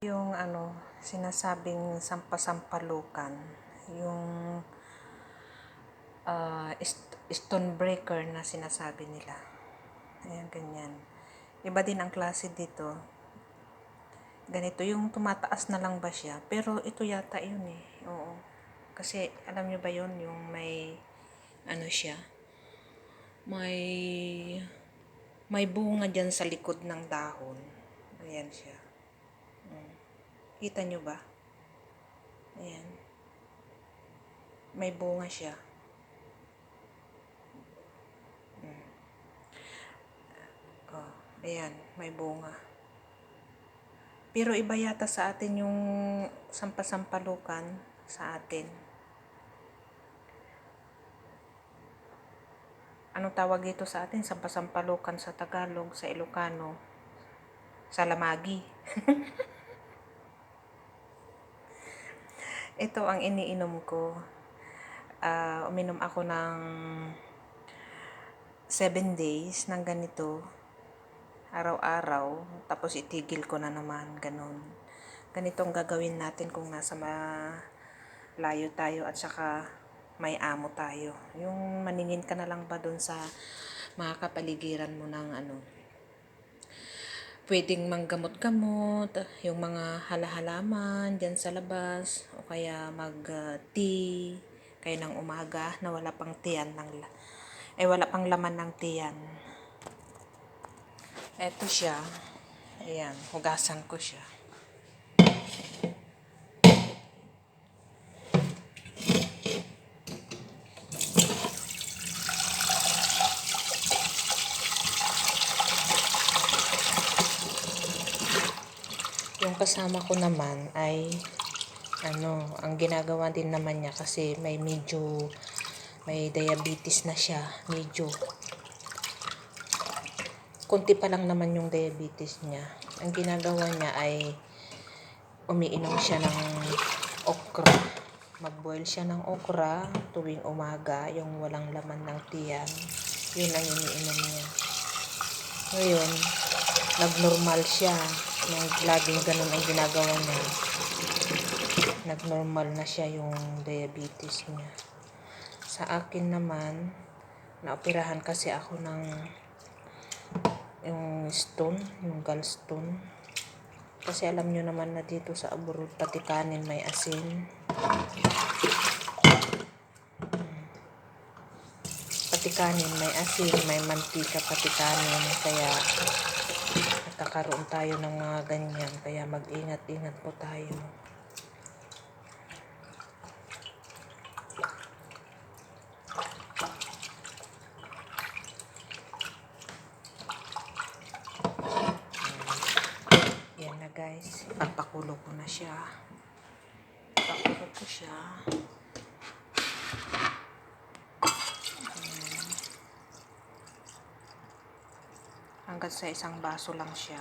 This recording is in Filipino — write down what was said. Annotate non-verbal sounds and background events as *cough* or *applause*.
Yung ano, sinasabing sampasampalukan, yung ah, ist- stone breaker na sinasabi nila. Ayan, ganyan. Iba din ang klase dito. Ganito, yung tumataas na lang ba siya? Pero ito yata yun eh. Oo. Kasi, alam nyo ba yun, yung may, ano siya, may, may bunga dyan sa likod ng dahon. Ayan siya. Kita nyo ba? Ayan. May bunga siya. Mm. Oh, ayan, may bunga. Pero iba yata sa atin yung sampasampalukan sa atin. Anong tawag dito sa atin? Sampasampalukan sa Tagalog, sa Ilocano, sa Lamagi. *laughs* Ito ang iniinom ko. Ah, uminom ako ng 7 days ng ganito. Araw-araw. Tapos itigil ko na naman. Ganon. Ganitong gagawin natin kung nasa malayo tayo at saka may amo tayo. Yung maningin ka na lang ba doon sa mga kapaligiran mo ng ano, pwedeng manggamot-gamot, yung mga halahalaman dyan sa labas, o kaya mag-tea, kayo ng umaga na wala pang tiyan ng eh wala pang laman ng tiyan. Eto siya. Ayan, hugasan ko siya. Yung kasama ko naman ay ano, ang ginagawa din naman niya kasi may medyo may diabetes na siya, medyo konti pa lang naman yung diabetes niya. Ang ginagawa niya ay umiinom siya ng okra. Mag-boil siya ng okra tuwing umaga, yung walang laman ng tiyan. Yun ang iniinom niya. Ngayon, nag-normal siya. Laging ganun ang ginagawa niya. Nag-normal na siya yung diabetes niya. Sa akin naman, naoperahan kasi ako ng yung stone, yung gallstone. Kasi alam nyo naman na dito sa abroad, pati kanin may asin. Pati kanin may asin, may mantika, pati kanin. Kaya nagkakaroon tayo ng mga ganyan. Kaya mag-ingat-ingat po tayo. Yan na guys. Papakulo ko na siya. Papakulo ko siya. Hanggang sa isang baso lang siya.